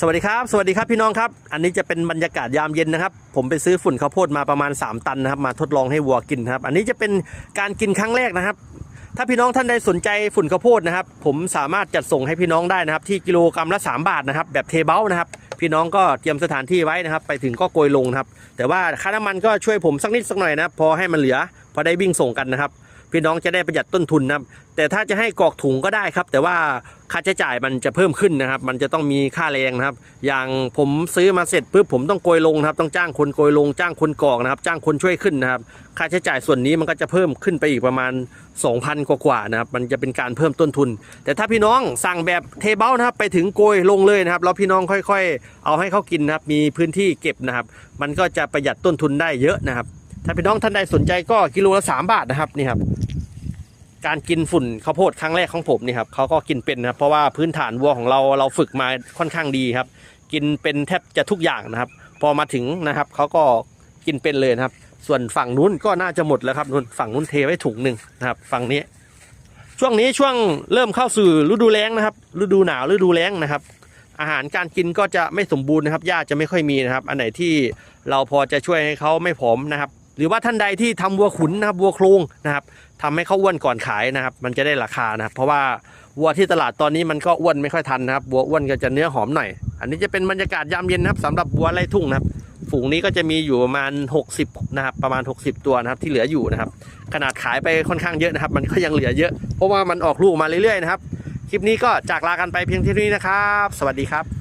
สวัสดีครับ สวัสดีครับพี่น้องครับ อันนี้จะเป็นบรรยากาศยามเย็นนะครับ ผมไปซื้อฝุ่นข้าวโพดมาประมาณ 3 ตันนะครับ มาทดลองให้วัวกินครับ อันนี้จะเป็นการกินครั้งแรกนะครับ ถ้าพี่น้องท่านใดสนใจฝุ่นข้าวโพดนะครับ ผมสามารถจัดส่งให้พี่น้องได้นะครับ ที่กิโลกรัมละ 3 บาทนะครับ แบบเทเบ้านะครับ พี่น้องก็เตรียมสถานที่ไว้นะครับ ไปถึงก็โกยลงนะครับ แต่ว่าค่าน้ำมันก็ช่วยผมสักนิดสักหน่อยนะครับ พอให้มันเหลือ พอได้วิ่งส่งกันนะครับ พี่น้องจะได้ประหยัดต้นทุนนะครับ แต่ถ้าจะให้กอกถุงก็ได้ครับ แต่ว่าค่าใช้จ่ายมันจะเพิ่มขึ้นนะครับ มันจะต้องมีค่าแรงนะครับ อย่างผมซื้อมาเสร็จปุ๊บผมต้องโกยลงนะครับ ต้องจ้างคนโกยลง จ้างคนกอกนะครับ จ้างคนช่วยขึ้นนะครับ ค่าใช้จ่ายส่วนนี้มันก็จะเพิ่มขึ้นไปอีกประมาณ 2,000 กว่าๆนะครับ มันจะเป็นการเพิ่มต้นทุน แต่ถ้าพี่น้องสั่งแบบเทเบ้านะครับ ไปถึงโกยลงเลยนะครับ แล้วพี่น้องค่อย ๆ เอาให้เขากินนะครับ มีพื้นที่เก็บนะครับ มันก็จะประหยัดต้นทุนได้เยอะนะครับ ถ้าพี่น้องท่านใดสนใจก็กิโลละ3บาทนะครับนี่ครับ การกินฝุ่นข้าวโพดครั้งแรกของผมนี่ครับเขาก็กินเป็นนะครับ เพราะว่าพื้นฐานวัวของเราเราฝึกมาค่อนข้างดีครับ กินเป็นแทบจะทุกอย่างนะครับ พอมาถึงนะครับเขาก็กินเป็นเลยนะครับ ส่วนฝั่งนู้นก็น่าจะหมดแล้วครับนู้นฝั่งนู้นเทไว้ถุงหนึ่งนะครับ ฝั่งนี้ ช่วงนี้ช่วงเริ่มเข้าสู่ฤดูแล้งนะครับ ฤดูหนาวฤดูแล้งนะครับอาหารการกินก็จะไม่สมบูรณ์นะครับหญ้าจะไม่ค่อยมีนะครับ อันไหนที่เราพอจะช่วยให้เขาไม่ผอมนะครับ หรือว่าท่านใดที่ทำวัวขุนนะครับวัวโครงนะครับทำให้เขาอ้วนก่อนขายนะครับ มันจะได้ราคานะครับ เพราะว่าวัวที่ตลาดตอนนี้มันก็อ้วนไม่ค่อยทันนะครับวัวอ้วนก็จะเนื้อหอมหน่อยอันนี้จะเป็นบรรยากาศยามเย็นนะครับสำหรับวัวไร่ทุ่งนะครับ ฝูงนี้ก็จะมีอยู่ประมาณ 60นะครับประมาณ 60 ตัวนะครับที่เหลืออยู่นะครับ ขนาดขายไปค่อนข้างเยอะนะครับ มันก็ยังเหลือเยอะ เพราะว่ามันออกลูกมาเรื่อยๆนะครับคลิปนี้ก็จากลากันไปเพียงเท่านี้นะครับ สวัสดีครับ